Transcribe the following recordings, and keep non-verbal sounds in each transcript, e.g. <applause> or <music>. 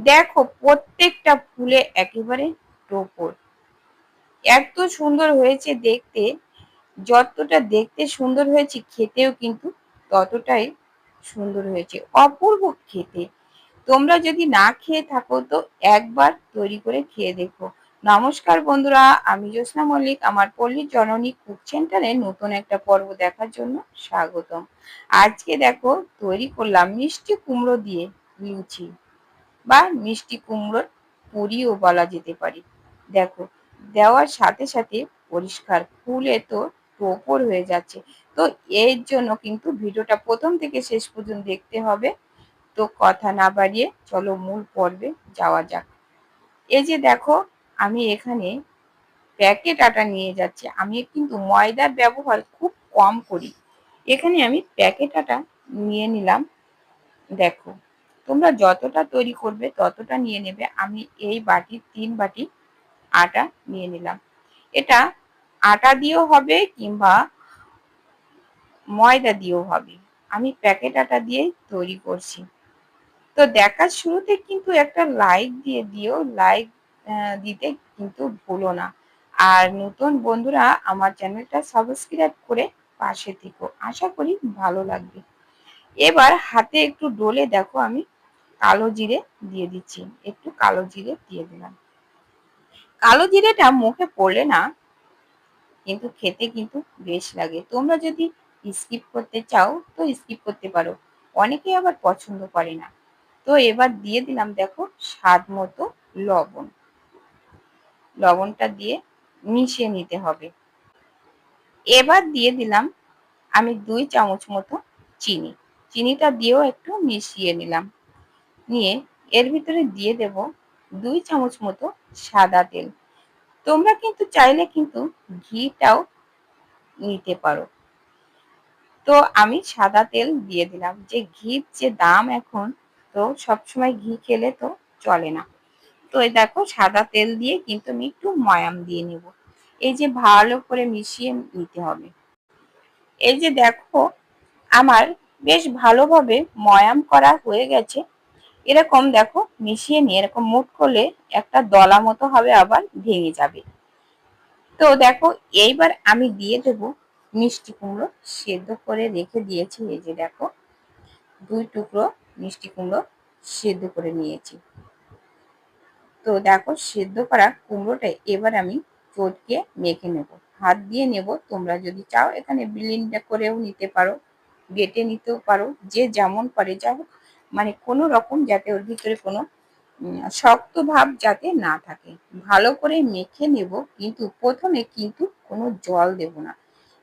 দেখো প্রত্যেকটা ফুলে একেবারে টোপর এত সুন্দর হয়েছে দেখতে, যতটা দেখতে সুন্দর হয়েছে খেতেও কিন্তু ততটাই সুন্দর হয়েছে, অপূর্ব খেতে। তোমরা যদি না খেয়ে থাকো তো একবার তৈরি করে খেয়ে দেখো। নমস্কার বন্ধুরা, আমি জ্যোৎস্না মল্লিক, আমার পল্লী জননী কুক সেন্টারে নতুন একটা পর্ব দেখার জন্য স্বাগতম। আজকে দেখো তৈরি করলাম মিষ্টি কুমড়ো দিয়ে লুচি। বা মিষ্টি কুমড়োর পুরিও বলা যেতে পারে। দেখো, দেওয়ার সাথে সাথে পরিষ্কার ফুলে তো টোপর হয়ে যাচ্ছে। তো এর জন্য কিন্তু ভিডিওটা প্রথম থেকে শেষ পর্যন্ত দেখতে হবে। তো কথা না বাড়িয়ে চলো মূল পর্বে যাওয়া যাক। এই যে দেখো, আমি এখানে প্যাকেট আটা নিয়ে যাচ্ছি। আমি কিন্তু ময়দার ব্যবহার খুব কম করি। এখানে আমি প্যাকেট আটা নিয়ে নিলাম। দেখো তোমরা যতটা তৈরি করবে, ততটা নিয়ে নেবে। আমি এই বাটি, তিন বাটি আটা নিয়ে নিলাম। এটা আটা দিয়েও হবে কিংবা ময়দা দিয়েও হবে। আমি প্যাকেট আটা দিয়েই তৈরি করছি। তো দেখার শুরুতে কিন্তু একটা লাইক দিয়ে দিও। লাইক দিতে কিন্তু ভুলো না। আর নতুন বন্ধুরা আমার চ্যানেলটা সাবস্ক্রাইব করে পাশে থেকো। আশা করি ভালো লাগবে। এবার হাতে একটু ডোলে দেখো আমি। কালো জিরে দিয়ে দিচ্ছি। একটু কালো জিরে দিয়ে দিলাম। কালো জিরেটা মুখে পড়লে না, কিন্তু খেতে কিন্তু বেশ লাগে। তোমরা যদি স্কিপ করতে চাও, তো স্কিপ করতে পারো। অনেকে আবার পছন্দ করে না। তো এবার দিয়ে দিলাম দেখো স্বাদ মতো লবণ। লবণটা দিয়ে মিশিয়ে নিতে হবে। এবার দিয়ে দিলাম আমি দুই চামচ মতো চিনি। চিনিটা দিয়েও একটু মিশিয়ে নিলাম। নিয়ে এর ভিতরে দিয়ে দেব দুই চামচ মতো সাদা তেল। তোমরা কিন্তু চাইলে কিন্তু ঘিটাও নিতে পারো। তো আমি সাদা তেল দিয়ে দিলাম। যে ঘির যে দাম এখন, তো সবসময় ঘি খেলে তো চলে না। তো এই দেখো, সাদা তেল দিয়ে কিন্তু আমি একটু ময়াম দিয়ে নেব। এই যে ভালো করে মিশিয়ে নিতে হবে। এই যে দেখো, আমার বেশ ভালোভাবে ময়াম করা হয়ে গেছে। এরকম দেখো মিশিয়ে নিয়ে, এরকম মুট করলে একটা দলা মতো হবে আবার ভেঙে যাবে। তো দেখো এইবার আমি দিয়ে দেব মিষ্টি কুমড়ো, সেদ্ধ করে রেখে দিয়েছি, এই যে দেখো দুই টুকরো মিষ্টি কুমড়ো সেদ্ধ করে নিয়েছি। তো দেখো সেদ্ধ করা কুমড়োটা এবার আমি চটকে মেখে নেব। হাত দিয়ে নেব, তোমরা যদি চাও এখানে বিলিনটা করেও নিতে পারো, বেটে নিতেও পারো, যে যেমন পারে, যা হোক মানে কোনো রকম যাতে ওর ভিতরে কোনো শক্ত ভাব যাতে না থাকে। ভালো করে মেখে নেব, কিন্তু প্রথমে কিন্তু কোনো জল দেব না।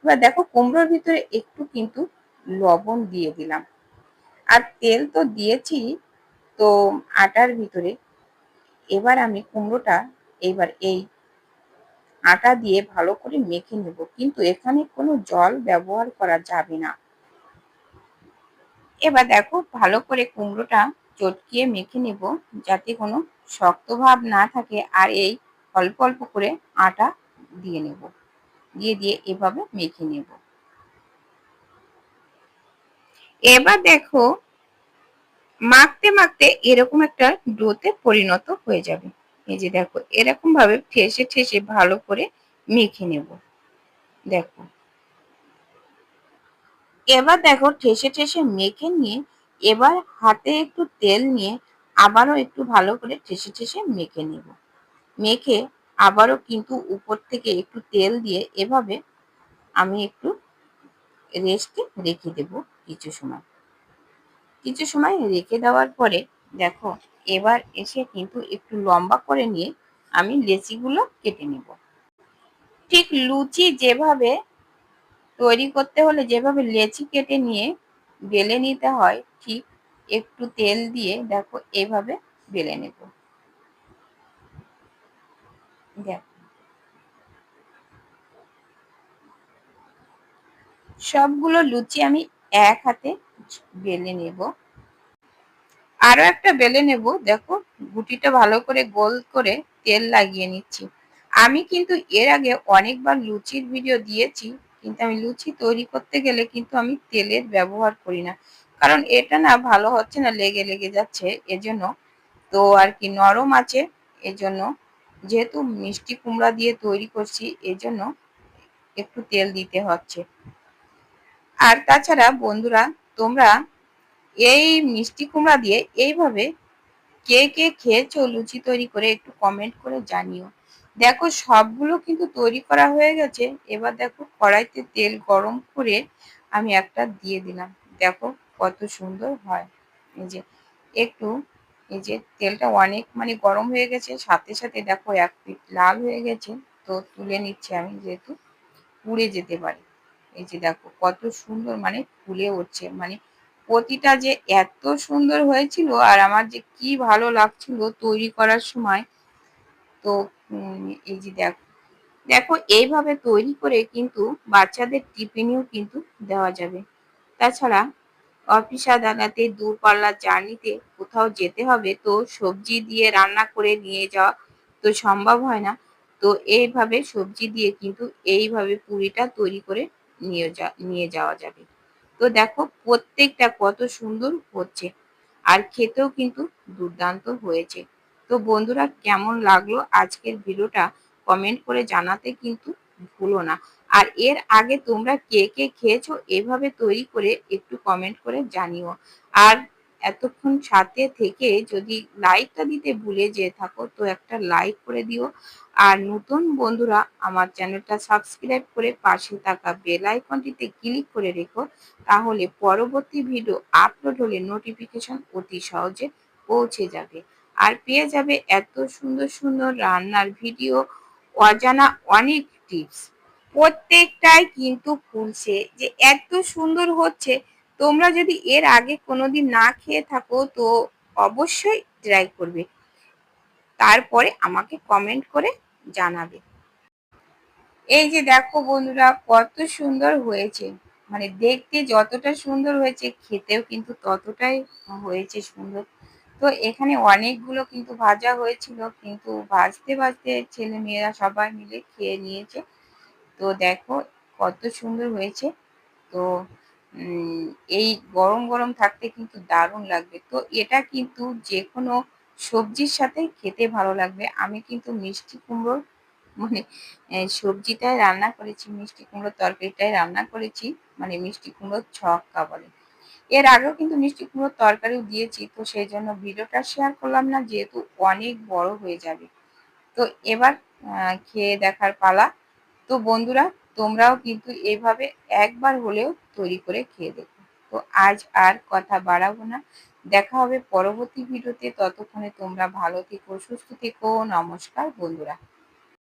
এবার দেখো কুমড়োর ভিতরে একটু কিন্তু লবণ দিয়ে দিলাম। আর তেল তো দিয়েছি, তো আটার ভিতরে। এবার আমি কুমড়োটা এবার এই আটা দিয়ে ভালো করে মেখে নেব। কিন্তু এখানে কোনো জল ব্যবহার করা যাবে না। এবার দেখো ভালো করে কুমড়োটা চটকিয়ে মেখে নেব যাতে কোনো শক্ত ভাব না থাকে আর এই অল্প অল্প করে আটা দিয়ে নেব। দিয়ে দিয়ে এভাবে মেখে নেব। এবার দেখো মাখতে মাখতে এরকম একটা ডোতে পরিণত হয়ে যাবে। এই যে দেখো এরকম ভাবে ঠেসে ঠেসে ভালো করে মেখে নেব। দেখো এবার দেখো ঠেসে ঠেসে মেখে নিয়ে এবার হাতে একটু তেল নিয়ে আবারও একটু ভালো করে ঠেসে ঠেসে মেখে নেব। মেখে আবারও কিন্তু উপর থেকে একটু তেল দিয়ে এভাবে আমি একটু রেস্টে রেখে দেব কিছু সময়। কিছু সময় রেখে দেওয়ার পরে দেখো এবার এসে কিন্তু একটু লম্বা করে নিয়ে আমি লেচিগুলো কেটে নেব। ঠিক লুচি যেভাবে তৈরি করতে হলে যেভাবে লেচি কেটে নিয়ে বেলে নিতে হয়, ঠিক একটু তেল দিয়ে দেখো এভাবে বেলে নেব। দেখো। সবগুলো লুচি আমি এক হাতে বেলে নেব। আরও একটা বেলে নেব, দেখো গুটিটা ভালো করে গোল করে তেল লাগিয়ে নিচ্ছি। আমি কিন্তু এর আগে অনেকবার লুচির ভিডিও দিয়েছি কিন্তু আমি লুচি তৈরি করতে গেলে কিন্তু আমি তেলের ব্যবহার করি না। কারণ এটা না ভালো হচ্ছে না, লেগে লেগে যাচ্ছে এজন্য। তো আর কি নরম আছে এজন্য। যেহেতু মিষ্টি কুমড়া দিয়ে তৈরি করছি এজন্য একটু তেল দিতে হচ্ছে। আর তাছাড়া বন্ধুরা, তোমরা এই মিষ্টি কুমড়া দিয়ে এইভাবে কে কে খেয়েছো লুচি তৈরি করে একটু কমেন্ট করে জানিও। দেখো, সবগুলো কিন্তু তৈরি করা হয়ে গেছে। এবার দেখো, কড়াইতে তেল গরম করে আমি একটা দিয়ে দিলাম। দেখো কত সুন্দর হয়। এই যে, একটু, এই যে তেলটা অনেক মানে গরম হয়ে গেছে। সাথে সাথে দেখো এক পিঠ লাল হয়ে গেছে। তো তুলে নিচ্ছি আমি যেহেতু পুড়ে যেতে পারে। এই যে দেখো কত সুন্দর মানে ফুলে উঠছে। মানে প্রতিটা যে এত সুন্দর হয়েছিল আর আমার যে কি ভালো লাগছিল তৈরি করার সময়, তো এই যে দেখো দেখো এইভাবে তৈরি করে কিন্তু বাচ্চাদের টিফিনেও কিন্তু দেওয়া যাবে। তাছাড়া অফিস আদালতে দূরপাল্লার জার্নিতে কোথাও যেতে হবে তো সবজি দিয়ে রান্না করে নিয়ে যাওয়া তো সম্ভব হয় না। তো এইভাবে সবজি দিয়ে কিন্তু এইভাবে পুরিটা তৈরি করে নিয়ে যা, নিয়ে যাওয়া যাবে। তো দেখো প্রত্যেকটা কত সুন্দর হচ্ছে। আর খেতেও কিন্তু দুর্দান্ত হয়েছে। তো বন্ধুরা, কেমন লাগল আজকের ভিডিওটা কমেন্ট করে জানাতে কিন্তু ভুলো না। আর এর আগে তোমরা কে কে খেয়েছো, এভাবে তৈরি করে একটু কমেন্ট করে জানিও। আর এতক্ষণ সাথে থেকে যদি লাইকটা দিতে ভুলে যেয়ে থাকো, তো একটা লাইক করে দিও। আর নতুন বন্ধুরা, আমার চ্যানেলটা সাবস্ক্রাইব করে পাশে থাকা বেল আইকনটিতে ক্লিক করে রেখো। তাহলে পরবর্তী ভিডিও আপলোড হলে নোটিফিকেশন অতি সহজে পৌঁছে যাবে। আর পেয়ে যাবে এত সুন্দর সুন্দর রান্নার ভিডিও অজানা অনেক টিপস প্রত্যেকটাই কিন্তু ফুলছে যে এত সুন্দর হচ্ছে। তোমরা যদি এর আগে কোনোদিন না খেয়ে থাকো, তো অবশ্যই ট্রাই করবে। তারপরে আমাকে কমেন্ট করে জানাবে। এই যে দেখো বন্ধুরা, কত সুন্দর হয়েছে। মানে দেখতে যতটা সুন্দর হয়েছে, খেতেও কিন্তু ততটাই হয়েছে সুন্দর। তো এখানে অনেকগুলো কিন্তু ভাজা হয়েছিল, কিন্তু ভাজতে ভাজতে ছেলে মেয়েরা সবাই মিলে খেয়ে নিয়েছে। তো দেখো কত সুন্দর হয়েছে। তো এই গরম গরম থাকতে কিন্তু দারুণ লাগবে। তো এটা কিন্তু যে কোনো সবজির সাথে খেতে ভালো লাগবে। আমি কিন্তু মিষ্টি কুমড়োর <laughs> মানে সবজিটাই রান্না করেছি, মিষ্টি কুমড়োর তরকারিটাই রান্না করেছি মানে মিষ্টি কুমড়োর ছক্কা বলে। এর আগেও কিন্তু মিষ্টি কুমড়োর তরকারিও দিয়েছি, তো সেই জন্য ভিডিওটা শেয়ার করলাম না, যেহেতু অনেক বড় হয়ে যাবে। তো এবার খেয়ে দেখার পালা। তো বন্ধুরা তোমরাও কিন্তু এভাবে একবার হলেও তৈরি করে খেয়ে দেখো। তো আজ আর কথা বাড়াবো না। দেখা হবে পরবর্তী ভিডিওতে। ততক্ষণে তোমরা ভালো থেকো, সুস্থ থেকো। নমস্কার বন্ধুরা।